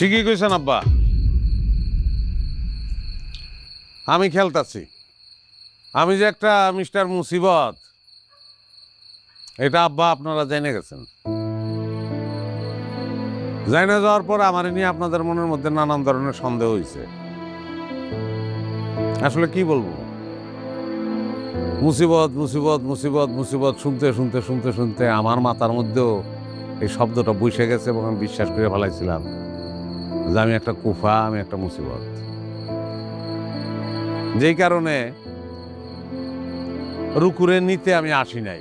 ঠিকই কইছেন আব্বা। আমি খেলতাছি। আমি যে একটা মিস্টার মুসিবত, এটা আব্বা আপনারা জেনে গেছেন। জানা যাওয়ার পর আমার নিয়ে আপনাদের মনের মধ্যে নানান ধরনের সন্দেহ হয়েছে আসলে কি বলব? মুসিবত মুসিবত মুসিবত মুসিবত শুনতে শুনতে শুনতে শুনতে আমার মাথার মধ্যেও এই শব্দটা বসে গেছে এবং আমি বিশ্বাস করে ফেলাইছিলাম। যে আমি একটা কুফা, আমি একটা মুসিবত। যেই কারণে রুকুরে নিতে আমি আসি নাই।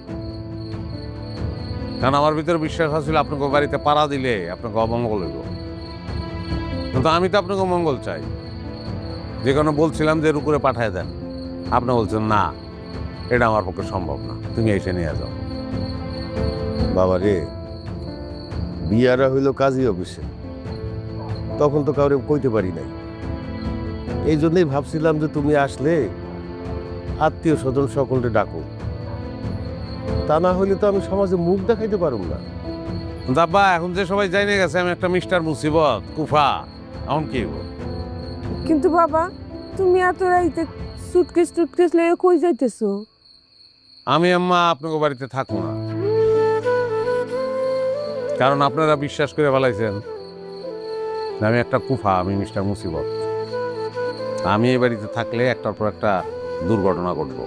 কারণ আমার ভিতরে বিশ্বাস আছিল, আপনাকে বাড়িতে পাড়া দিলে আপনাকে অমঙ্গল হইব। কিন্তু আমি তো আপনাকে মঙ্গল চাই। যে কারণে বলছিলাম যে রুকুরে পাঠায় দেন। আপনি বলছেন, না, এটা আমার পক্ষে সম্ভব না। তুমি এসে নিয়ে যাও। বাবা রে, বিয়ারা হইল কাজী অফিসে। তখন তো কাউরে কইতে পারি নাই। এই জন্যই ভাবছিলাম যে তুমি আসলে আত্মীয় স্বজন সকলকে ডাকো। তা না হলে তো আমি সমাজে মুখ দেখাইতে পারুম না। দাব্বা এখন যে সবাই জানে গেছে আমি একটা মিস্টার মুসিবত কুফা এখন কি? কিন্তু বাবা তুমি এত রাইতে সুটকেস টুটকেস লয়ে কই যাইতেছো? আমি আম্মা আপনাকে বাড়িতে থাকব না। কারণ আপনারা বিশ্বাস করে ফেলাইছেন। যে আমি একটা কুফা আমি মিস্টার মুসিবত। আমি এই বাড়িতে থাকলে একটার পর একটা দুর্ঘটনা ঘটবো।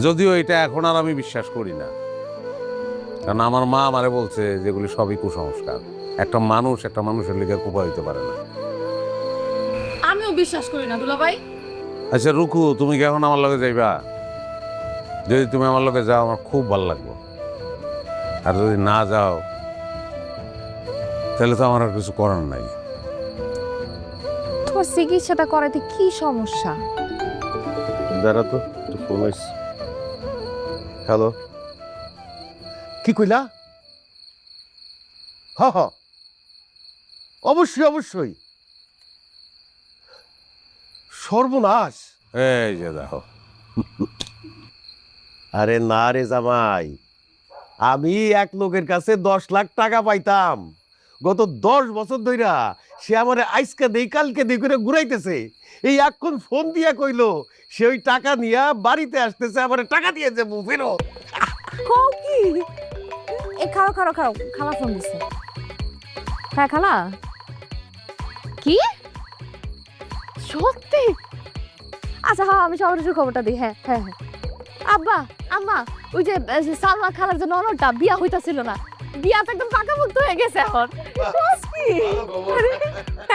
যদিও এটা এখন আর আমি বিশ্বাস করি না। কারণ আমার মা আমারে বলছে যেগুলি সবই কুসংস্কার। একটা মানুষ একটা মানুষের লিগে কুফা হইতে পারে না। আমিও বিশ্বাস করি না দুলাভাই। আচ্ছা রুকু তুমি কি এখন আমার লগে যাইবা? যদি তুমি আমার লগে যাও আমার খুব ভালো লাগবে। আর যদি না যাও তাহলে তো আমার আর কিছু করার নাই। তোমার চিকিৎসাটা করাতে কি সমস্যা? দাঁড়া তো একটু ফোন হ্যালো কি কইলা? হ হ। অবশ্যই অবশ্যই। সর্বনাশ। এই যে দেখো। আরে না রে জামাই আমি এক লোকের কাছে দশ লাখ টাকা পাইতাম। গত দশ বছর ধইরা সে আমার আইসকা দেই কালকে দেই করে ঘুরাইতেছে। এই এখন ফোন দিয়া কইলো, সে ওই টাকা নিয়া বাড়িতে আসতেছে, আমার টাকা দিয়ে যাব ফেরত। কি? এ, খাও খাও খাও, খালা ফোন দিছে। হ্যাঁ খালা? কি? সত্যি? আচ্ছা হ্যাঁ আমি সবার খবরটা দিই হ্যাঁ হ্যাঁ হ্যাঁ। আব্বা, আম্মা, ওই যে সালমা খালার যে ননদটা, বিয়া হইতাছিল না। বিয়া তো একদম পাকাপোক্ত হয়ে গেছে এখন।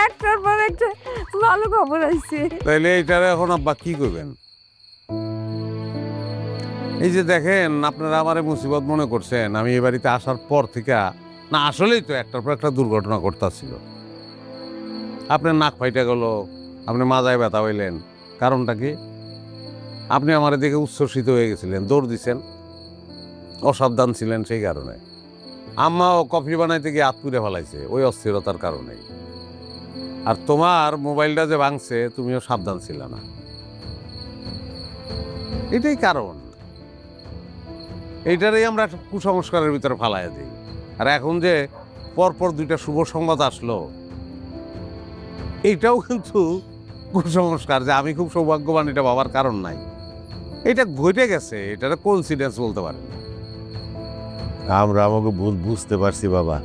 একটার পর একটা ভালো খবর আইছে তাইলে এইটারে এখন আব্বা কি করবেন? এই যে দেখেন আপনারা আমারে মুসিবত মনে করছেন আমি এই বাড়িতে আসার পর থেকে না আসলেই তো একটার পর একটা দুর্ঘটনা ঘটতাছিল। আপনার নাক ফাইটা গেল আপনি মাজায় ব্যথা হইলেন। কারণটা কি? আপনি আমার দিকে উচ্ছ্বসিত হয়ে গেছিলেন দৌড় দিছেন অসাবধান ছিলেন সেই কারণে। আম্মাও কফি বানাইতে গিয়ে হাত ফেলাইছে, ওই অস্থিরতার কারণে আর তোমার মোবাইলটা যে ভাঙছে, তুমিও সাবধান ছিল না। এটাই কারণ। এইটারই আমরা একটা কুসংস্কারের ভিতরে ফালাই দিই। আর এখন যে পরপর দুইটা শুভ সংবাদ আসলো এইটাও কিন্তু কুসংস্কার যে আমি খুব সৌভাগ্যবান এটা বাবার কারণ নাই। এটা ঘটে গেছে এটা কোইন্সিডেন্স বলতে পারেন। আমরা আমাকে বুঝতে পারছি বাবা।